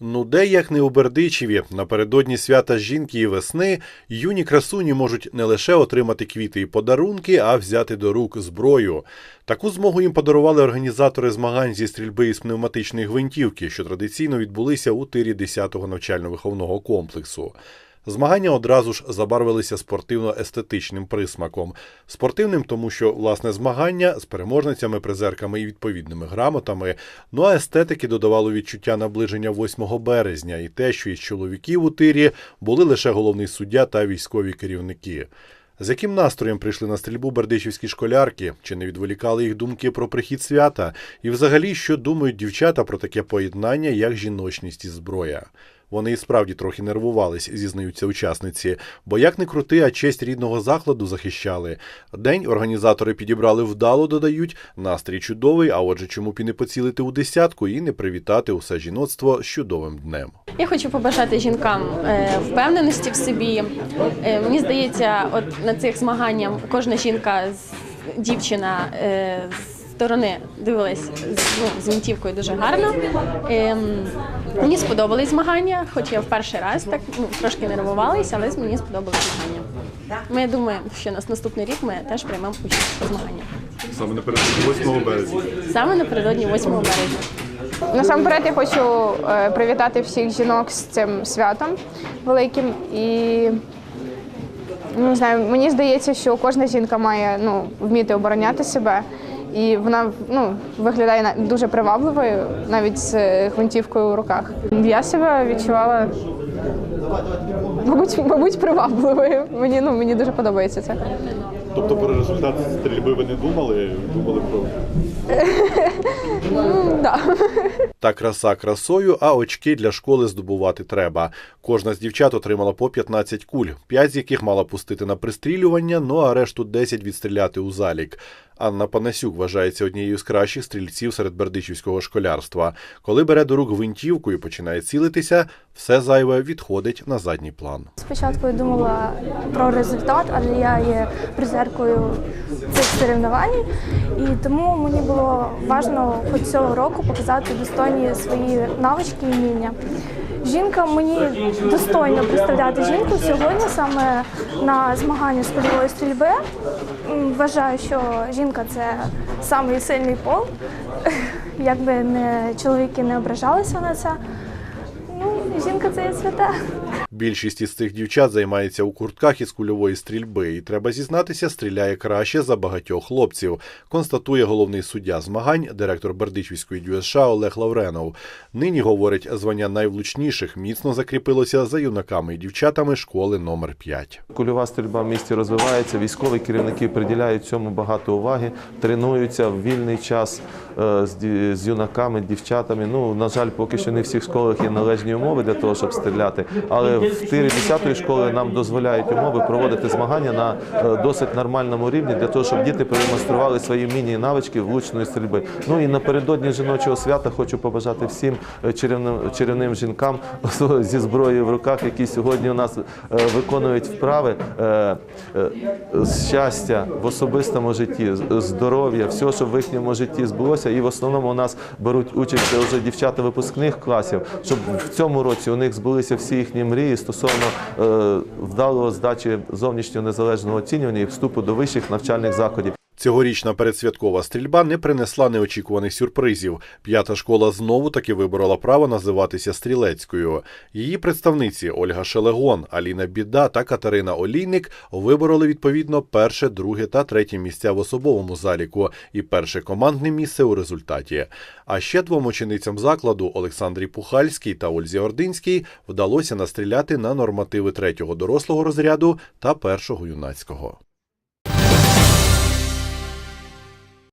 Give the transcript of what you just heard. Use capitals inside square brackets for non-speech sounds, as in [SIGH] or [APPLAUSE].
Ну, де як не у Бердичеві, напередодні свята жінки і весни юні красуні можуть не лише отримати квіти і подарунки, а взяти до рук зброю. Таку змогу їм подарували організатори змагань зі стрільби із пневматичної гвинтівки, що традиційно відбулися у тирі 10-го навчально-виховного комплексу. Змагання одразу ж забарвилися спортивно-естетичним присмаком. Спортивним, тому що власне змагання з переможницями, призерками і відповідними грамотами. Ну а естетики додавало відчуття наближення 8 березня і те, що із чоловіків у тирі були лише головний суддя та військові керівники. З яким настроєм прийшли на стрільбу бердичівські школярки? Чи не відволікали їх думки про прихід свята? І взагалі, що думають дівчата про таке поєднання, як жіночність і зброя? Вони і справді трохи нервувались, зізнаються учасниці, бо як не крути, а честь рідного закладу захищали. День організатори підібрали вдало, додають, настрій чудовий, а отже, чому б і не поцілити у десятку і не привітати усе жіноцтво з чудовим днем. Я хочу побажати жінкам е, впевненості в собі. Е, Мені здається, от на цих змаганнях кожна жінка, дівчина е, з сторони дивилась з, ну, з гвинтівкою дуже гарно. Ем, Мені сподобались змагання, хоч я в перший раз так ну, трошки нервувалася, але мені сподобались змагання. Ми думаємо, що на наступний рік ми теж приймемо участь у змаганнях. Саме напередодні 8 березня. Саме напередодні 8 березня. Насамперед я хочу е, привітати всіх жінок з цим святом великим. І ну, не знаю, мені здається, що кожна жінка має ну, вміти обороняти себе. І вона ну, виглядає дуже привабливою, навіть з е, гвинтівкою у руках. Я себе відчувала, мабуть, мабуть, привабливою. Мені, ну, мені дуже подобається це. Тобто про результат стрільби ви не думали? Думали про [LAUGHS] Да. Та краса красою, а очки для школи здобувати треба. Кожна з дівчат отримала по 15 куль, 5 з яких мала пустити на пристрілювання, ну а решту 10 відстріляти у залік. Анна Панасюк вважається однією з кращих стрільців серед бердичівського школярства. Коли бере до рук гвинтівку і починає цілитися, все зайве відходить на задній план. Спочатку я думала про результат, але я є призеркою цих соревнувань, і тому мені було важливо хоч цього року показати достойні свої навички і вміння. Жінка мені достойно представляти жінку сьогодні саме на змаганні з польової стрільби. Вважаю, що жінка це самий сильний пол. [LAUGHS] Якби не чоловіки не ображалися на це. Ну, жінка це є святе. Більшість із цих дівчат займається у куртках із кульової стрільби, і треба зізнатися, стріляє краще за багатьох хлопців, констатує головний суддя змагань, директор Бердичівської ДЮСШ Олег Лавренов. Нині говорить, звання найвлучніших міцно закріпилося за юнаками і дівчатами школи номер 5. Кульова стрільба в місті розвивається. Військові керівники приділяють цьому багато уваги, тренуються в вільний час з, ді- з юнаками, дівчатами. Ну на жаль, поки що не всіх школах є належні умови для того, щоб стріляти. Але в тирі 10-ї школи нам дозволяють умови проводити змагання на е, досить нормальному рівні для того, щоб діти продемонстрували свої вміння і навички влучної стрільби. Ну і напередодні жіночого свята хочу побажати всім е, чарівним, чарівним жінкам [LAUGHS] зі зброєю в руках, які сьогодні у нас е, виконують вправи е, е, щастя в особистому житті, здоров'я, все, що в їхньому житті збулося. І в основному у нас беруть участь вже дівчата випускних класів, щоб в цьому році у них збулися всі їхні мрії стосовно е, вдалого здачі зовнішнього незалежного оцінювання і вступу до вищих навчальних закладів. Цьогорічна передсвяткова стрільба не принесла неочікуваних сюрпризів. П'ята школа знову таки виборола право називатися стрілецькою. Її представниці Ольга Шелегон, Аліна Біда та Катерина Олійник вибороли відповідно перше, друге та третє місця в особовому заліку і перше командне місце у результаті. А ще двом ученицям закладу Олександрі Пухальській та Ользі Ординській вдалося настріляти на нормативи третього дорослого розряду та першого юнацького.